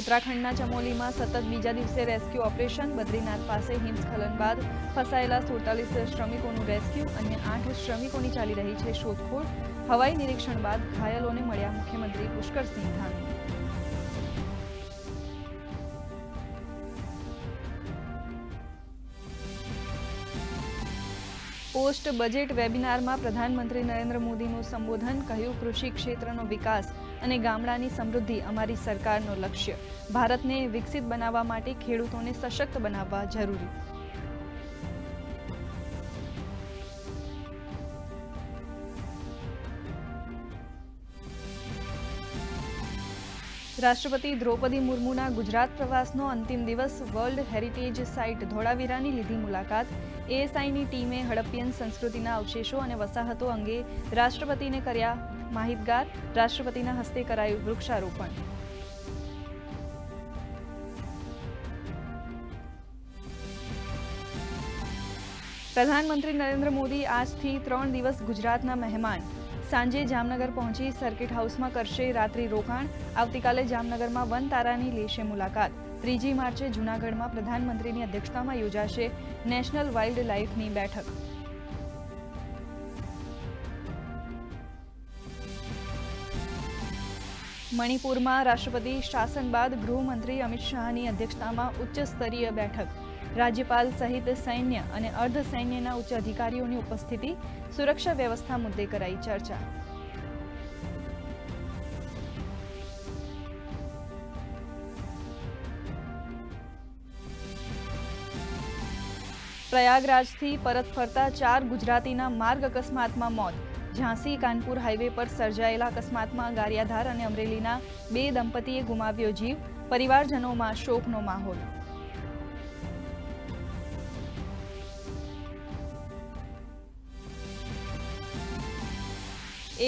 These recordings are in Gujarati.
ઉત્તરાખંડના ચમોલીમાં સતત બીજા દિવસે રેસ્ક્યુ ઓપરેશન. બદ્રીનાથ પાસે હિમસ્ખલન બાદ ફસાયેલા સુડતાલીસ શ્રમિકોનું રેસ્ક્યુ. અન્ય આઠ શ્રમિકોની ચાલી રહી છે શોધખોળ. હવાઈ નિરીક્ષણ બાદ ઘાયલોને મળ્યા મુખ્યમંત્રી પુષ્કરસિંહ ધામી. પોસ્ટ બજેટ વેબિનારમાં પ્રધાનમંત્રી નરેન્દ્ર મોદીનું સંબોધન, કહ્યું, કૃષિ ક્ષેત્રનો વિકાસ અને ગામડાની સમૃદ્ધિ અમારી સરકારનો લક્ષ્ય. ભારતને વિકસિત બનાવવા માટે ખેડૂતોને સશક્ત બનાવવા જરૂરી. રાષ્ટ્રપતિ દ્રૌપદી મુર્મુના ગુજરાત પ્રવાસનો અંતિમ દિવસ વર્લ્ડ હેરિટેજ સાઇટ ધોળાવીરાની લીધી મુલાકાત. એએસઆઈની ટીમે હડપ્પિયન સંસ્કૃતિના અવશેષો અને વસાહતો અંગે રાષ્ટ્રપતિને કર્યા માહિતગાર. રાષ્ટ્રપતિના હસ્તે કરાયું વૃક્ષારોપણ. પ્રધાનમંત્રી નરેન્દ્ર મોદી આજથી ત્રણ દિવસ ગુજરાતના મહેમાન. સાંજે જામનગર પહોંચી સર્કિટ હાઉસમાં કરશે રાત્રિ રોકાણ. આવતીકાલે જામનગરમાં વન તારાની લેશે મુલાકાત. ત્રીજી માર્ચે જૂનાગઢમાં પ્રધાનમંત્રીની અધ્યક્ષતામાં યોજાશે નેશનલ વાઇલ્ડ લાઇફની બેઠક. મણિપુરમાં રાષ્ટ્રપતિ શાસન બાદ ગૃહમંત્રી અમિત શાહની અધ્યક્ષતામાં ઉચ્ચ સ્તરીય બેઠક. રાજ્યપાલ સહિત સૈન્ય અને અર્ધ સૈન્યના ઉચ્ચ અધિકારીઓની ઉપસ્થિતિ, સુરક્ષા વ્યવસ્થા મુદ્દે કરાઈ ચર્ચા. પ્રયાગરાજથી પરત ફરતા ચાર ગુજરાતીના માર્ગ અકસ્માતમાં મોત. ઝાંસી કાનપુર હાઈવે પર સર્જાયેલા અકસ્માતમાં ગારિયાધાર અને અમરેલીના બે દંપતીએ ગુમાવ્યો જીવ. પરિવારજનોમાં શોકનો માહોલ.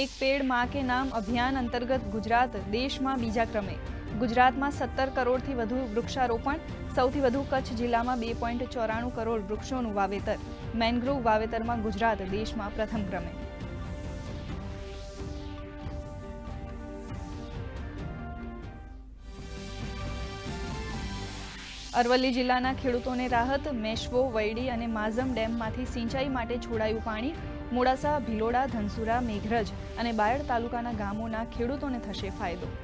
એક પેડમાં કે નામ અભિયાન અંતર્ગત ગુજરાત દેશમાં બીજા ક્રમે. ગુજરાતમાં સત્તર કરોડથી વધુ વૃક્ષારોપણ, સૌથી વધુ કચ્છ જિલ્લામાં બે પોઈન્ટ ચોરાણું કરોડ વૃક્ષોનું વાવેતર. મેનગ્રોવ વાવેતરમાં ગુજરાત દેશમાં પ્રથમ ક્રમે. અરવલ્લી જિલ્લાના ખેડૂતોને રાહત, મેશવો, વૈડી અને માઝમ ડેમમાંથી સિંચાઈ માટે છોડાયું પાણી, મોડાસા, ભિલોડા, ધનસુરા, મેઘરજ અને બાયડ તાલુકાના ગામોના ખેડૂતોને થશે ફાયદો.